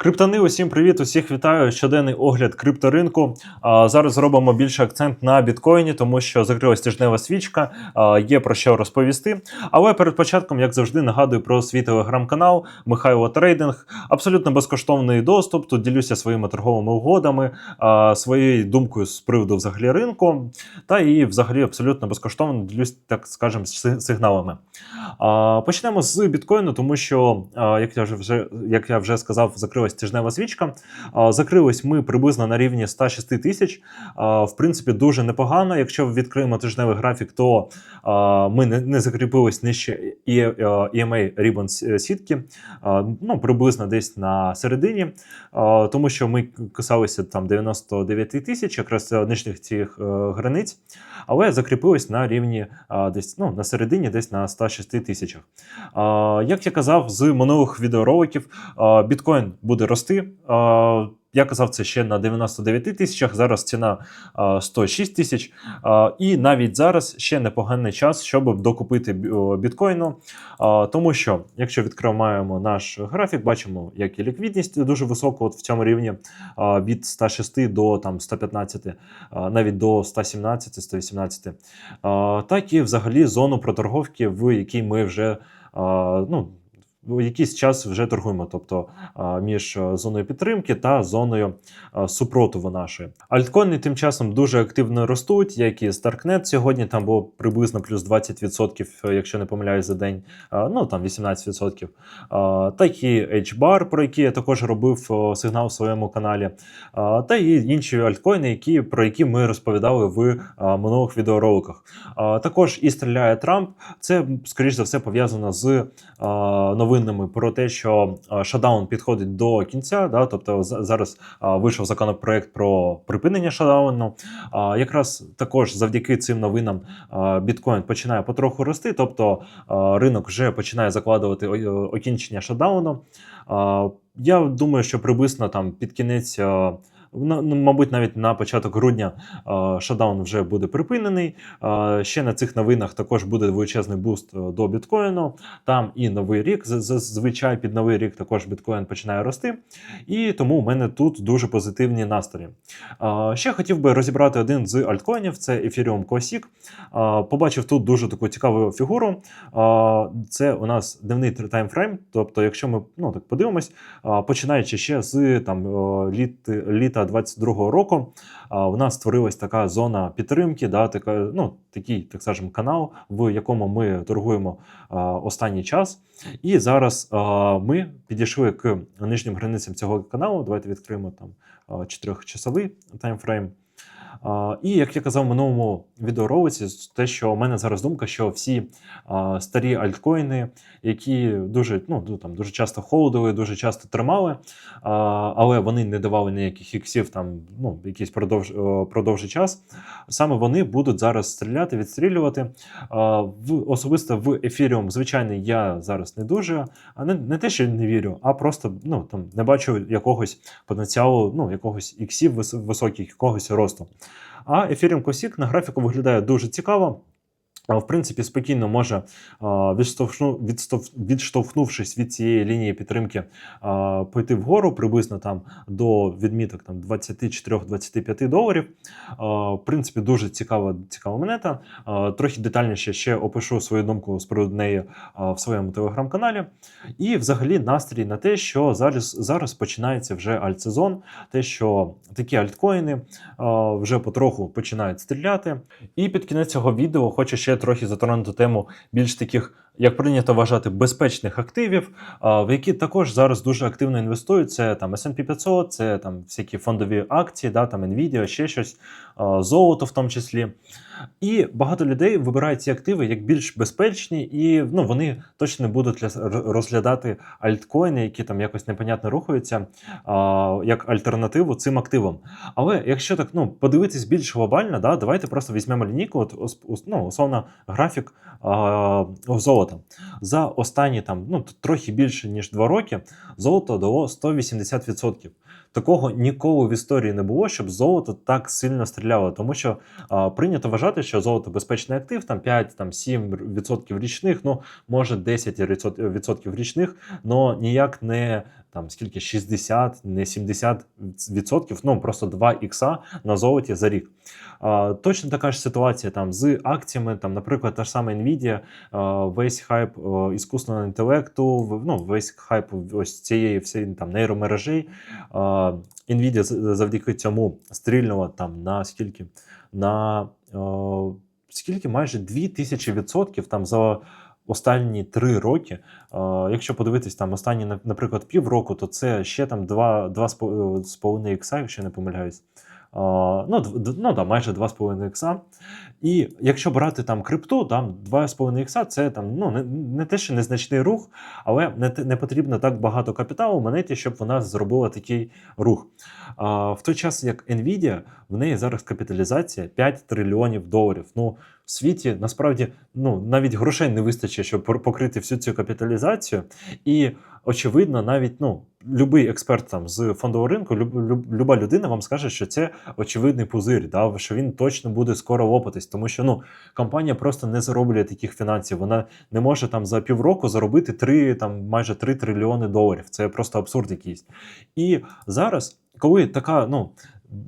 Криптони, усім привіт, усіх вітаю. Щоденний огляд крипторинку. А, зараз зробимо більше акцент на біткоїні, тому що закрилась тижнева свічка, а, є про що розповісти. Але перед початком, як завжди, нагадую про свій телеграм-канал Михайло Трейдинг. Абсолютно безкоштовний доступ. Тут ділюся своїми торговими угодами, а, своєю думкою з приводу взагалі ринку. Та і взагалі абсолютно безкоштовно ділюсь, так скажемо, си- сигналами. А, Почнемо з біткоїну, тому що, а, як я вже як я вже сказав, закрилась тижнева свічка. Закрились ми приблизно на рівні 106 тисяч. В принципі, дуже непогано. Якщо відкриємо тижневий графік, то ми не, закріпились нижче е, EMA Ribbon сітки, ну приблизно десь на середині, тому що ми касалися там 99 тисяч, якраз е, нижніх цих е, границь, але закріпились на рівні десь ну, на середині, десь на 106 тисячах. Як я казав з минулих відеороликів, біткоін буде рости. А, Я казав це ще на 99 тисячах. Зараз ціна 106 тисяч. І навіть зараз ще непоганий час, щоб докупити біткоїну. Тому що, якщо відкриваємо наш графік, бачимо, як і ліквідність дуже висока от в цьому рівні від 106 до там 115, навіть до 117, 118. Так і взагалі зону проторговки, в якій ми вже ну, якийсь час вже торгуємо, тобто між е, зоною підтримки та зоною супротиву нашої. Альткоїни тим часом дуже активно ростуть, як і Starknet сьогодні там було приблизно плюс 20%, е, якщо не помиляюсь за день, ну там 18%. А, Так і HBAR, про який я також робив сигнал в своєму каналі, та і інші альткоїни, які, про які ми розповідали в минулих відеороликах. Також і стріляє Трамп. Це, скоріш за все, пов'язано з а, новинами про те, що а, шатдаун підходить до кінця. Да, тобто зараз вийшов законопроект про припинення шатдауну. Якраз також завдяки цим новинам біткоін починає потроху рости, тобто ринок вже починає закладувати окінчення шатдауну. Я думаю, що приблизно там під кінець. Ну, мабуть, навіть на початок грудня шатдаун вже буде припинений. Ще на цих новинах також буде величезний буст е, до біткоїну. Там і новий рік. Зазвичай під новий рік також біткоін починає рости. І тому у мене тут дуже позитивні настрої. Ще хотів би розібрати один з альткоїнів: це Ethereum Classic. Побачив тут дуже таку цікаву фігуру. Це у нас дневний таймфрейм. Тобто, якщо ми ну, так подивимось, починаючи ще з там літ, літа 22-го року, в нас створилась така зона підтримки, да, така, ну, такий, так скажемо, канал, в якому ми торгуємо останній час. І зараз ми підійшли к нижнім границям цього каналу. Давайте відкриємо там чотирьохчасовий таймфрейм. І як я казав в минулому відеоролиці, те, що у мене зараз думка, що всі старі альткоїни, які дуже ну там дуже часто холодили, дуже часто тримали, але вони не давали ніяких іксів там ну якийсь продовж продовжий час. Саме вони будуть зараз стріляти, відстрілювати. В особисто в Ethereum, звичайно, я зараз не дуже, а не, не те, що не вірю, а просто ну там не бачу якогось потенціалу, ну якогось іксів високих, якогось росту. А Ethereum Classic на графіку виглядає дуже цікаво. В принципі, спокійно може, відштовхнувшись від цієї лінії підтримки, пойти вгору приблизно там до відміток там 24-25 доларів. В принципі, дуже цікава, цікава монета. Трохи детальніше ще опишу свою думку з приводу неї в своєму телеграм-каналі. І взагалі настрій на те, що зараз, зараз починається вже альтсезон, те, що такі альткоїни вже потроху починають стріляти. І під кінець цього відео хочу ще трохи затронути тему більш таких, як прийнято вважати, безпечних активів, в які також зараз дуже активно інвестують. Це там S&P 500, це там всякі фондові акції, да, там Nvidia, ще щось, золото в тому числі. І багато людей вибирають ці активи як більш безпечні, і ну, вони точно не будуть розглядати альткоїни, які там якось непонятно рухаються, як альтернативу цим активам. Але якщо так ну, подивитись більш глобально, да, давайте просто візьмемо лінійку, от, ну, условно, графік а, золота. За останні там, ну, трохи більше, ніж 2 роки, золото дало 180%. Такого ніколи в історії не було, щоб золото так сильно стріляло, тому що а, прийнято вважати, що золото безпечний актив, там 5-7% річних, ну може 10% річних, але ніяк не там скільки 60, не 70 відсотків, ну просто 2 ікса на золоті за рік. А, точно така ж ситуація там з акціями, там, наприклад, та ж сама Nvidia, а, весь хайп іскусного інтелекту, ну, весь хайп ось цієї всієї там нейромережей. А, Nvidia завдяки цьому стрільнула там на скільки? На е, скільки майже 2000 відсотків там за останні три роки. Е, якщо подивитись там останні, на- наприклад, півроку, то це ще там 2, 2,5 ікса, якщо не помиляюсь. Ну, ну да, майже 2,5 ікса. І якщо брати там крипту, там 2,5 ікса це там ну не, не те, що незначний рух, але не, не потрібно так багато капіталу в монеті, щоб вона зробила такий рух. А, в той час як Nvidia, в неї зараз капіталізація 5 трильйонів доларів. Ну, в світі насправді ну, навіть грошей не вистачить, щоб покрити всю цю капіталізацію. І очевидно, навіть ну, любий експерт там з фондового ринку, люб, люб, люба людина вам скаже, що це очевидний пузир, да, що він точно буде скоро лопатись, тому що ну, компанія просто не зароблює таких фінансів. Вона не може там за півроку заробити 3, там майже 3 трильйони доларів. Це просто абсурд якийсь. І зараз, коли така, ну.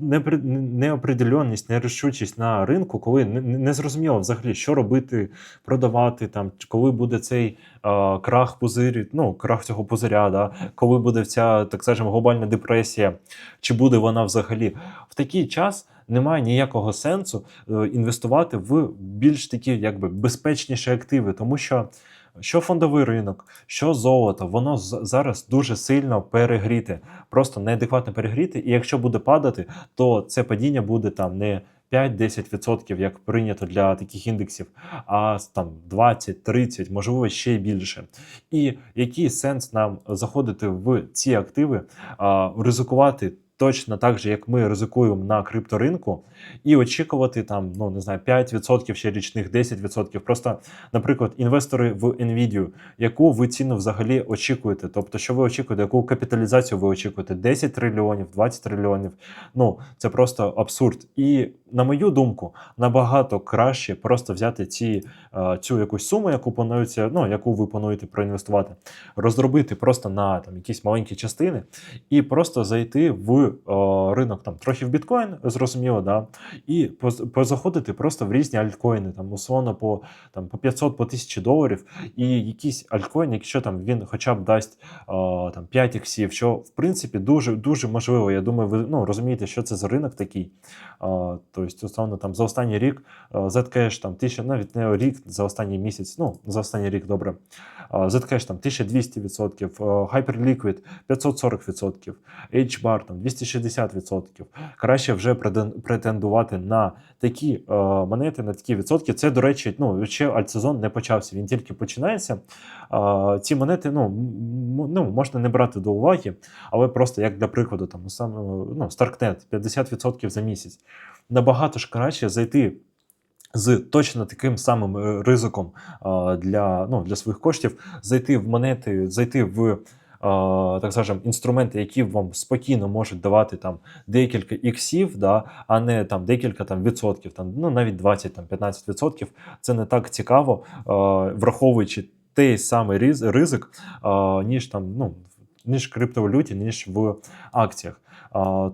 Неопределенність, нерішучість на ринку, коли не зрозуміло взагалі, що робити, продавати там, коли буде цей е, крах пузирі, ну крах цього пузиря, да, коли буде ця, так скажемо, глобальна депресія, чи буде вона взагалі в такий час немає ніякого сенсу е, інвестувати в більш такі якби безпечніші активи, тому що. Що фондовий ринок, що золото, воно зараз дуже сильно перегріте, просто неадекватно перегріте. І якщо буде падати, то це падіння буде там не 5-10%, як прийнято для таких індексів, а там 20-30, можливо, ще й більше. І який сенс нам заходити в ці активи, ризикувати точно так же, як ми ризикуємо на крипторинку, і очікувати там, ну не знаю, 5% ще річних, 10%. Просто, наприклад, інвестори в Nvidia, яку ви ціну взагалі очікуєте? Тобто, що ви очікуєте, яку капіталізацію ви очікуєте? 10 трильйонів, 20 трильйонів. Ну це просто абсурд. І на мою думку, набагато краще просто взяти ці, е, цю якусь суму, яку планується, ну яку ви плануєте проінвестувати, розробити просто на там якісь маленькі частини, і просто зайти в е, ринок там трохи в біткоін, зрозуміло, да, і позаходити просто в різні альткоїни, там условно по там по 500 по 1000 доларів, і якийсь альткоін, якщо там він хоча б дасть е, там 5 іксів, що в принципі дуже дуже можливо. Я думаю, ви ну розумієте, що це за ринок такий. А, Тобто, условно, там за останній рік а, Zcash там тисяча, навіть не рік, за останній місяць, ну за останній рік добре. А, Zcash там 1200%, а, Hyperliquid 540%, HBAR там 260%. Краще вже претендувати на такі е, монети, на такі відсотки. Це, до речі, ну ще альтсезон не почався, він тільки починається. Ці монети ну, ну, можна не брати до уваги, але просто як для прикладу, там саме ну, Starknet 50% за місяць. Набагато ж краще зайти. З точно таким самим е, ризиком для, ну, для своїх коштів, зайти в монети, зайти в так скажем, інструменти, які вам спокійно можуть давати там декілька іксів, да, а не там декілька там відсотків, там ну навіть 20 там 15 відсотків. Це не так цікаво, враховуючи той самий ризик, ніж там ну ніж в криптовалюті, ніж в акціях.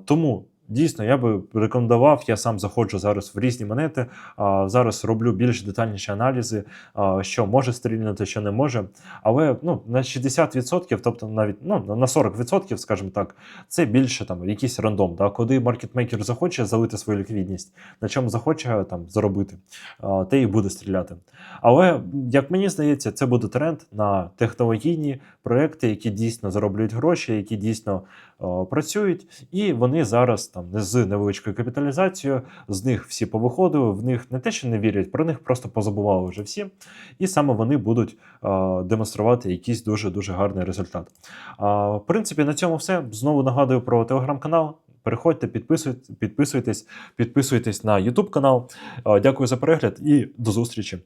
Тому. Дійсно, я би рекомендував. Я сам заходжу зараз в різні монети. А, зараз роблю більш детальніші аналізи, а, що може стрільнути, що не може. Але ну на 60%, тобто навіть ну на 40%, скажімо так, це більше там якийсь рандом. Да? Куди маркетмейкер захоче залити свою ліквідність, на чому захоче там заробити, а, те і буде стріляти. Але як мені здається, це буде тренд на технологійні проекти, які дійсно зароблюють гроші, які дійсно працюють, і вони зараз там з невеличкою капіталізацією, з них всі повиходили, в них не те, що не вірять, про них просто позабували вже всі. І саме вони будуть е, демонструвати якийсь дуже дуже гарний результат. А, в принципі, на цьому все. Знову нагадую про телеграм-канал. Переходьте, підписуйтесь, підписуйтесь, підписуйтесь на YouTube канал. Дякую за перегляд і до зустрічі.